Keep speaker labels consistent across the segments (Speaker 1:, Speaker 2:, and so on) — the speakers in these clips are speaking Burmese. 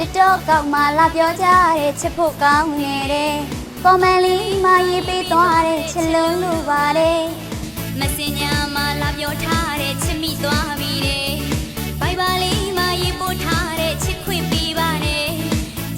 Speaker 1: တစ်တော့ကောက်မှလာပြောကြတဲ့ချစ်ဖို့ကောင်းနေတယ်ကွန်မန်လေးမှရေးပေးသွားတဲ့ချစ်လုံးလိုပါတယ်မစင်ညာမှလာပြောထားတဲ့ချစ်မိသွားပြီတဲ့ဘိုင်ဘာလေးမှရေးပို့ထားတဲ့ချစ်ခွင့်ပေးပါတယ်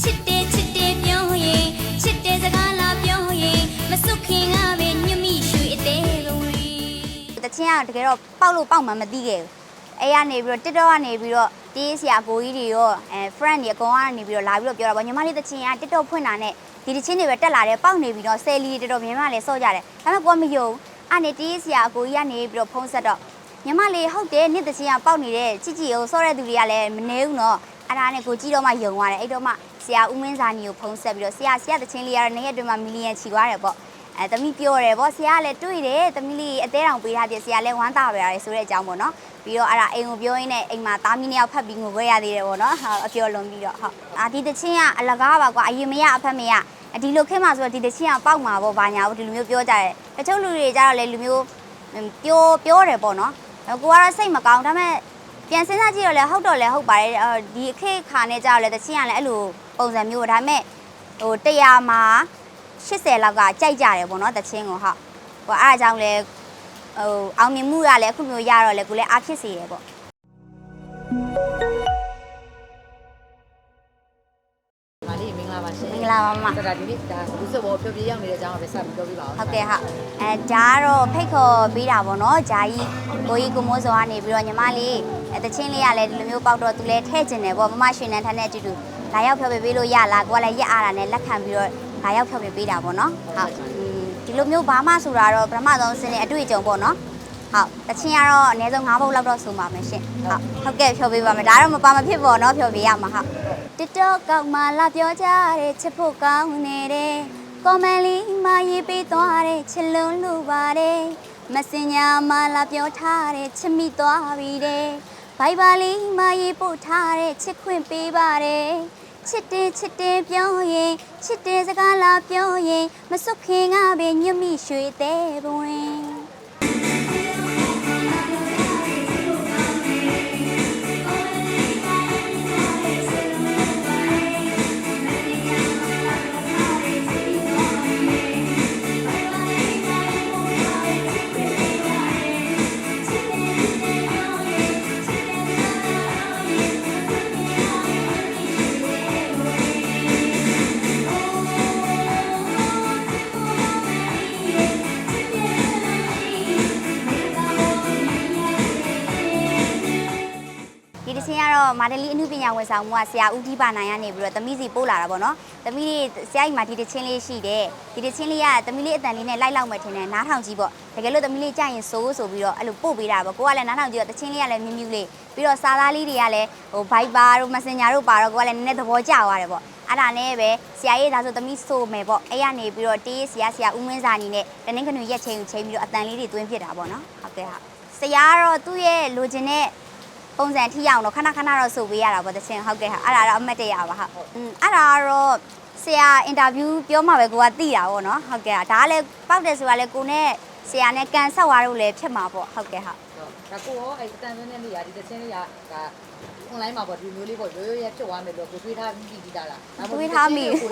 Speaker 1: ချစ်တယ်ချစ်တယ်ပြောရင်ချစ်တယ်စကားလာပြောရင်မစွခင်ကပဲညမိရွှေအသေးပုံလေးတချင်းကတကယ်တော့ပေါက်လို့ပေါက်မှမသိခဲ့ဘူး အဲ့ကနေပြီးတော့ TikTok ကနေပြီးတော့တေးဆရာကိုကြီးတွေရောအဲ friend တွေအကုန်ကနေပြီးတော့လာပြီးတော့ပြောတာပေါ့ညီမလေးတချင်းက TikTok ဖွင့်တာနဲ့ဒီတချင်းတွေပဲတက်လာတယ်ပေါက်နေပြီးတော့ဆယ်လီတွေတော်တော်များများလဲစော့ကြတယ်ဒါပေမဲ့ကိုကမယုံအဲ့နေတေးဆရာကိုကြီးကနေပြီးတော့ဖုံးဆက်တော့ညီမလေးဟုတ်တယ်နေ့တချင်းကပေါက်နေတဲ့ချစ်ချီကိုစော့တဲ့သူတွေကလည်းမနေဘူးနော်အဲ့ဒါနဲ့ကိုကြည့်တော့မှယုံသွားတယ်အဲ့တော့မှဆရာဦးမင်းစာနီကိုဖုံးဆက်ပြီးတော့ဆရာဆရာတချင်းလေးကတော့နေ့ရက်တွင်မှမီလီယံချီသွားတယ်ပေါ့အဲသမီးပြောတယ်ဗောဆရာကလည်းတွေ့တယ်သမီးလေးအသေးတောင်ပေးထားပြဆရာလည်းဝမ်းသာပါရတယ်ဆိုတဲ့အကြောင်းပေါ့နော် ပြီးတော့အဲ့ဒါအိမ်ကိုပြောရင်းနဲ့အိမ်မှာသားမီးနှစ်ယောက်ဖတ်ပြီးငိုခွဲရသေးတယ်ပေါ့နော်ဟုတ်အပြော်လွန်ပြီးတော့ဟုတ်အာဒီတချင်းကအလကားပါကွာအရင်မရအဖက်မရဒီလိုခင်းမှာဆိုတော့ဒီတချင်းကပေါက်မှာပေါ့ဘာညာပေါ့ဒီလိုမျိုးပြောကြတယ်တချို့လူတွေကြတော့လေလူမျိုးပြောပြောတယ်ပေါ့နော်ကိုကတော့စိတ်မကောင်းဒါပေမဲ့ပြန်စဉ်းစားကြည့်တော့လေဟုတ်တော့လေဟုတ်ပါတယ်ဒီအခေတ်ခါနဲ့ကြတော့လေတချင်းကလည်းအဲ့လိုပုံစံမျိုးဒါပေမဲ့ဟိုတရားမှာ80လောက်ကကြိုက်ကြတယ်ပေါ့နော်တချင်းကိုဟုတ်ဟိုအဲ့အကြောင်းလဲ ဟိုအောင်မြင်မှုရလဲအခုမျိုးရတော့လဲကိုလည်းအားဖြစ်စေရပေါ့
Speaker 2: မာလေးမင်္ဂလာပါရှင်
Speaker 1: မင်္ဂလာပါမ
Speaker 2: တဒါဒီနေ့ဒါလူစဘောဖြောပြရအောင်နေတဲ့အကြောင်းကိုပဲဆက်ပြီးပြောပြပါအောင်
Speaker 1: ဟုတ်ကဲ့ဟုတ်အဲဒါကတော့ဖိတ်ခေါ်ပေးတာပေါ့နော်ဂျာကြီးကိုကြီးကိုမိုးစောကနေပြီးတော့ညီမလေးအဲတချင်းလေးကလည်းဒီလိုမျိုးပေါက်တော့သူလည်းထဲ့ကျင်တယ်ပေါ့မမရွှေနန်းထန်းနဲ့အတူတူလာရောက်ဖျော်ပြပေးလို့ရလားကိုကလည်းရက်အားတာနဲ့လက်ခံပြီးတော့လာရောက်ဖျော်ပြပေးတာပေါ့နော်ဟုတ် ဒီလိုမျိုးဘာမှဆိုတာတော့ပထမဆုံးစင်းနေအတွေ့အကြုံပေါ့နော်ဟုတ်တချင်းကတော့အနည်းဆုံး၅ဘုတ်လောက်တော့ဆိုပါမယ်ရှင်ဟုတ်ဟုတ်ကဲ့ဖျော်ပေးပါမယ်ဒါတော့မပါမဖြစ်ပေါ့နော်ဖျော်ပေးရမှာဟုတ် TikTok ကောက်မှလာပြောကြတဲ့ချစ်ဖို့ကောင်းနေတယ်ကွန်မန်လေးမှရေးပေးသွားတဲ့ချစ်လုံးလိုပါတယ်မစင်ညာမှလာပြောထားတဲ့ချစ်မိသွားပြီတဲ့ဘိုင်ဘာလေးမှရေးပို့ထားတဲ့ချစ်ခွင့်ပေးပါတယ် ချစ်တယ်ချစ်တယ်ပြောရင်ချစ်တယ်စကားလာပြောရင်မစွခင်ကပဲညမိရွှေသေးပွင့် တစ်ချင်းကတော့မာဒလီအမှုပညာဝန်ဆောင်မှုကဆရာဦးဒီပါနိုင်ကနေပြီးတော့သမီးစီပို့လာတာပေါ့နော်သမီးလေးဆရာကြီးမှာဒီတစ်ချင်းလေးရှိတယ်ဒီတစ်ချင်းလေးကသမီးလေးအတန်လေးနဲ့လိုက်လောက်မယ်ထင်တယ်နားထောင်ကြည့်ပေါ့တကယ်လို့သမီးလေးကြရင်စိုးဆိုပြီးတော့အဲ့လိုပို့ပေးတာပေါ့ကိုကလည်းနားထောင်ကြည့်တော့တစ်ချင်းလေးကလည်းမြူးမြူးလေးပြီးတော့စာသားလေးတွေကလည်းဟို Viber တို့ Messenger တို့ပါတော့ကိုကလည်းနည်းနည်းသဘောကျသွားတယ်ပေါ့အဲ့ဒါနဲ့ပဲဆရာကြီးဒါဆိုသမီးဆိုမယ်ပေါ့အဲ့ရနေပြီးတော့တေးဆရာဆရာဦးမင်းစာနီနဲ့တနင်္ဂနွေရက်ချိန်ကိုချိန်ပြီးတော့အတန်လေးတွေသွင်းဖြစ်တာပေါ့နော်ဟုတ်ကဲ့ဟုတ်ဆရာကတော့သူ့ရဲ့လိုချင်တဲ့ ပုံစံထိရအောင်တော့ခဏခဏတော့စုပေးရတာပေါ့တချင်းဟုတ်ကဲ့ဟာအဲ့ဒါတော့အမတ်တရပါဟုတ်อืมအဲ့ဒါကတော့ဆရာအင်တာဗျူးပြောမှပဲကိုကသိတာပေါ့နော်ဟုတ်ကဲ့ဟာဒါကလည်းပောက်တယ်ဆိုတာလည်းကိုနဲ့ဆရာနဲ့ကန်ဆောက်သွားလို့လည်းဖြစ်မှာပေါ့ဟုတ်ကဲ့ဟာ
Speaker 2: ဒါကိုရောအဲ့အတန်သွင်းတဲ့နေရာဒီတစ်ချင်းလေးကဒါ online မှာပေါ့ဒီမျိုးလေးပေါ့ရိုးရိုးရဲဖြစ်သွားမယ်လို့ကိုတွေးထားပြီးပြီးသားလားကိုနားထောင်ပြီးစို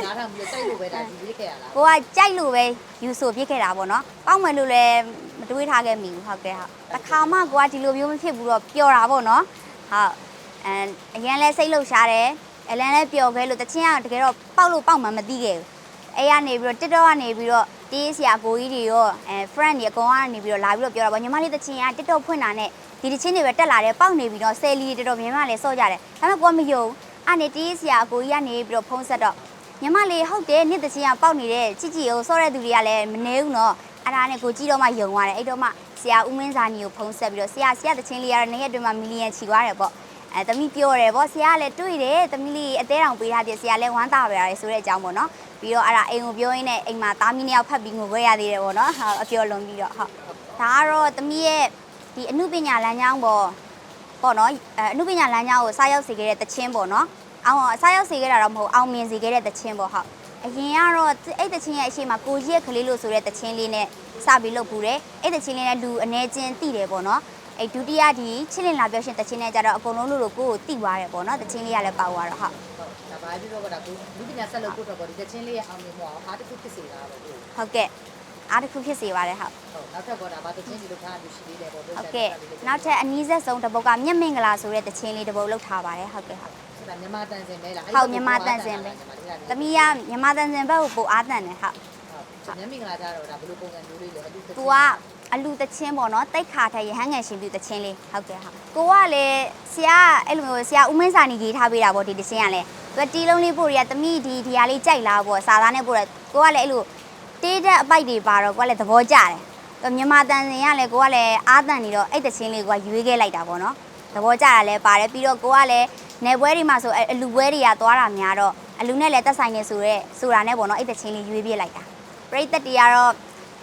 Speaker 2: က်လို့ပဲဒါဒီလေးခဲ့ရလား
Speaker 1: ကိုကကြိုက်လို့ပဲယူဆိုပြစ်ခဲ့တာပေါ့နော်ပောက်မယ်လို့လည်းမ တွေးထားခဲ့မိဘူးဟုတ်ကဲ့ဟာတခါမှကိုကဒီလိုမျိုးမဖြစ်ဘူးတော့ပျော်တာပေါ့နော်ဟုတ်အန်အရင်လဲစိတ်လှုပ်ရှားတယ်အလန်လဲပျော်ခဲ့လို့တချင်းကတကယ်တော့ပေါက်လို့ပေါက်မှမသိခဲ့ဘူးအဲ့ကနေပြီးတော့ TikTok ကနေပြီးတော့တေးဆရာကိုကြီးတွေရောအဲ friend တွေအကုန်ကနေပြီးတော့လာပြီးတော့ပြောတာပေါ့ညီမလေးတချင်းက TikTok ဖွင့်တာနဲ့ဒီတချင်းတွေပဲတက်လာတယ်ပေါက်နေပြီးတော့ဆယ်လီတွေတော်တော်များများလဲစော့ကြတယ်ဒါပေမဲ့ကိုကမယုံအဲ့နေတေးဆရာကိုကြီးကနေပြီးတော့ဖုံးဆက်တော့ညီမလေးဟုတ်တယ်နေ့တချင်းကပေါက်နေတဲ့ချစ်ချီကိုစော့တဲ့သူတွေကလည်းမနေဘူးနော် အဲ့ဒါနဲ့ကိုကြည့်တော့မှယုံသွားတယ်အဲ့တော့မှဆရာဦးမင်းစာနီကိုဖုံးဆက်ပြီးတော့ဆရာဆရာတချင်းလေးကတော့နေ့ရက်တွင်မှမီလီယံချီသွားတယ်ပေါ့အဲသမီးပြောတယ်ဗောဆရာကလည်းတွေ့တယ်သမီးလေးအသေးတောင်ပေးထားပြဆရာလည်းဝမ်းသာပါရတယ်ဆိုတဲ့အကြောင်းပေါ့နော်ပြီးတော့အဲ့ဒါအိမ်ကိုပြောရင်းနဲ့အိမ်မှာသားမီးနှစ်ယောက်ဖတ်ပြီးငိုခွဲရသေးတယ်ပေါ့နော်ဟုတ်အပြော်လွန်ပြီးတော့ဟုတ်ဒါကတော့သမီးရဲ့ဒီအမှုပညာလမ်းကြောင်းပေါ့ပေါ့နော်အဲအမှုပညာလမ်းကြောင်းကိုစားရောက်စေခဲ့တဲ့တခြင်းပေါ့နော်အောင်စားရောက်စေခဲ့တာတော့မဟုတ်အောင်မြင်စေခဲ့တဲ့တခြင်းပေါ့ဟုတ် အရင်ကတော့အဲ့တခြင်းရဲ့အရှိမကိုကြီးရဲ့ကလေးလို့ဆိုတဲ့တခြင်းလေးနဲ့စပြီးလုပ်ပူတယ်အဲ့တခြင်းလေးနဲ့လူအနေချင်းတိတယ်ပေါ့နော်အဲ့ဒုတိယဒီချစ်လင်လာပြောရှင်တချင်းနဲ့ကြတော့အကုန်လုံးလို့လို့ကိုကိုတိသွားတယ်ပေါ့နော်တချင်းလေးကလည်းပေါက်သွားတော့ဟုတ်
Speaker 2: ဒါဒါဘာဖြစ်လို့ကဒါကိုလူပညာဆက်လုပ်ဖို့တော့ပေါ့ဒီတချင်းလေးရဲ့အောင်မြင်မှုအောင်အားတစ်ခုဖြစ်စေတာပဲကို
Speaker 1: ဟုတ်ကဲ့အားတစ်ခုဖြစ်စေပါတယ်ဟုတ်
Speaker 2: ဟုတ်နောက်ထပ်ကဒါဘာတချင်းဒီလိုခါမျိုးရှိသေးတယ်ပေါ့
Speaker 1: ဟုတ်ကဲ့နောက်ထပ်အနည်းဆက်ဆုံးတစ်ပုတ်ကမြက်မင်္ဂလာဆိုတဲ့တခြင်းလေးတစ်ပုတ်လောက်ထားပါတယ်ဟုတ်ကဲ့ဟုတ်
Speaker 2: ဆိုတာမြန်မာတန်စင်ပဲလား
Speaker 1: ဟုတ်မြန်မာတန်စင်ပဲသမီးကမြန်မာတန်စင်ဘက်ကိုပိုအားတန်တယ်ဟုတ်
Speaker 2: ဟုတ်ညမင်္ဂလာကြတော့ဒါဘယ်လိုပုံစံမျိုးလေးလဲအတူ
Speaker 1: သူကအလူတချင်းပေါ့နော်တိတ်ခါထက်ရဟန်းငယ်ရှင်ပြတချင်းလေးဟုတ်ကဲ့ဟုတ်ကိုကလည်းဆရာအဲ့လိုမျိုးဆရာဦးမင်းစာနေရေးထားပေးတာပေါ့ဒီတချင်းကလည်းသူကတီးလုံးလေးပို့ရတမိဒီဒီဟာလေးကြိုက်လားပေါ့စာသားနဲ့ပို့ရကိုကလည်းအဲ့လိုတေးတဲ့အပိုက်တွေပါတော့ကိုကလည်းသဘောကျတယ်သူမြန်မာတန်စင်ကလည်းကိုကလည်းအားတန်နေတော့အဲ့တချင်းလေးကိုကရွေးခဲ့လိုက်တာပေါ့နော် သဘောကျတာလည်းပါတယ်ပြီးတော့ကိုကလည်းနေပွဲတွေမှာဆိုအလူပွဲတွေကသွားတာများတော့အလူနဲ့လည်းတက်ဆိုင်နေဆိုရဲဆိုတာနဲ့ပေါ့နော်အဲ့တချင်းလေးရွေးပြလိုက်တာပရိသတ်တွေကတော့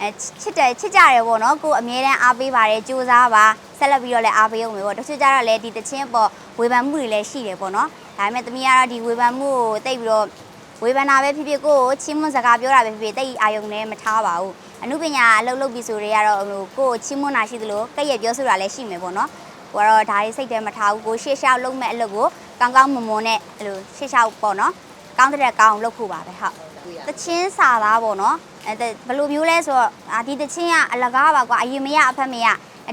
Speaker 1: အဲချစ်တယ်ချစ်ကြတယ်ပေါ့နော်ကိုအမြဲတမ်းအားပေးပါတယ်ကြိုးစားပါဆက်လက်ပြီးတော့လည်းအားပေးအောင်ပဲပေါ့တချို့ကြတော့လည်းဒီတချင်းပေါ့ဝေဖန်မှုတွေလည်းရှိတယ်ပေါ့နော်ဒါပေမဲ့သမီးကတော့ဒီဝေဖန်မှုကိုတိတ်ပြီးတော့ဝေဖန်တာပဲဖြစ်ဖြစ်ကိုကိုချင်းမွန်းစကားပြောတာပဲဖြစ်ဖြစ်တိတ်အာယုံနဲ့မထားပါဘူးအမှုပညာအလုပ်လုပ်ပြီးဆိုတွေကတော့ဟိုကိုကိုချင်းမွန်းတာရှိသလိုကဲ့ရဲ့ပြောဆိုတာလည်းရှိမယ်ပေါ့နော် ကိုကတော့ဒါလေးစိတ်ထဲမထားဘူးကိုရှေ့လျှောက်လုပ်မဲ့အလုပ်ကိုကောင်းကောင်းမွန်မွန်နဲ့အဲ့လိုရှေ့လျှောက်ပေါ့နော်ကောင်းတဲ့ကောင်းလုပ်ဖို့ပါပဲဟုတ်
Speaker 2: တွေ့ရ
Speaker 1: တချင်းစာသားပေါ့နော်အဲဘယ်လိုမျိုးလဲဆိုတော့အာဒီတချင်းကအလကားပါကွာအရင်မရအဖက်မရ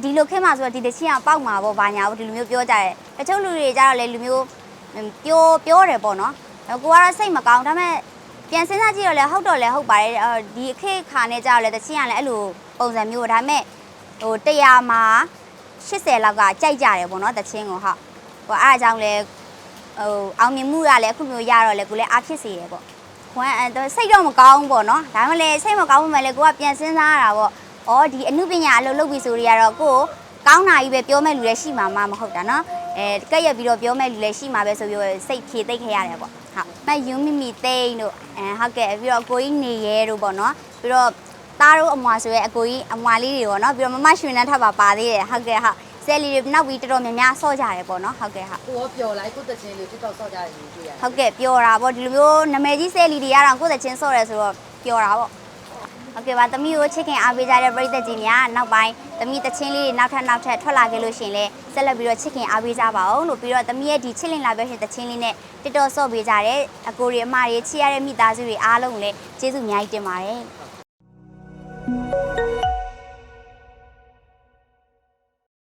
Speaker 1: ဒီလိုခင်းမှာဆိုတော့ဒီတချင်းကပေါက်မှာပေါ့ဘာညာပေါ့ဒီလိုမျိုးပြောကြတယ်တချို့လူတွေကြတော့လေလူမျိုးပြောပြောတယ်ပေါ့နော်ကိုကတော့စိတ်မကောင်းဒါပေမဲ့ပြန်စဉ်းစားကြည့်တော့လေဟုတ်တော့လေဟုတ်ပါတယ်ဒီအခေတ်ခါနဲ့ကြတော့လေတချင်းကလည်းအဲ့လိုပုံစံမျိုးဒါပေမဲ့ဟို100မှာ 80လောက်ကကြိုက်ကြတယ်ပေါ့နော်တချင်းကိုဟုတ်ဟိုအားအကြောင်းလဲဟိုအောင်မြင်မှုရလဲအခုမျိုးရတော့လေကိုလည်းအားဖြစ်စေတယ်ပေါ့ဝမ်းအဲစိတ်တော့မကောင်းဘူးပေါ့နော်ဒါမှလည်းစိတ်မကောင်းမှလည်းကိုကပြန်စဉ်းစားရတာပေါ့ဩဒီအမှုပညာအလုပ်လုပ်ပြီဆိုတွေကတော့ကိုကောင်းတာကြီးပဲပြောမဲ့လူလည်းရှိမှာမမဟုတ်တာနော်အဲကက်ရက်ပြီးတော့ပြောမဲ့လူလည်းရှိမှာပဲဆိုပြီးစိတ်ဖြေသိက်ခဲ့ရတယ်ပေါ့ဟုတ်မယူမိမိသိန်းတို့အဲဟုတ်ကဲ့ပြီးတော့ကိုကြီးနေရဲတို့ပေါ့နော်ပြီးတော့ သားတို့အမွာဆိုရဲအကိုကြီးအမွာလေးတွေပေါ့နော်ပြီးတော့မမရွှေနှန်းထပ်ပါပါသေးတယ်ဟုတ်ကဲ့ဟုတ်ဆယ်လီတွေနောက်ပြီးတော်တော်များများဆော့ကြတယ်ပေါ့နော်ဟုတ်ကဲ့ဟုတ်
Speaker 2: ကိုရောပျော်လိုက်ကိုတချင်းလေး TikTok ဆော့ကြတယ်လို့တွေ့ရတယ်
Speaker 1: ဟုတ်ကဲ့ပြောတာပေါ့ဒီလိုမျိုးနာမည်ကြီးဆယ်လီတွေကတော့ကိုယ့်တဲ့ချင်းဆော့ရဲဆိုတော့ပြောတာပေါ့ဟုတ်ကဲ့ပါသမီးကိုချစ်ခင်အားပေးကြတဲ့ပရိသတ်ကြီးများနောက်ပိုင်းသမီးတချင်းလေးတွေနောက်ထပ်နောက်ထပ်ထွက်လာခဲ့လို့ရှရင်လဲဆက်လက်ပြီးတော့ချစ်ခင်အားပေးကြပါအောင်လို့ပြီးတော့သမီးရဲ့ဒီချစ်လင်လာပြောရှင်တချင်းလေးနဲ့တစ်တော်ဆော့ပေးကြတဲ့အကိုတွေအမတွေချစ်ရတဲ့မိသားစုတွေအားလုံးကိုလည်းကျေးဇူးအများကြီးတင်ပါတယ်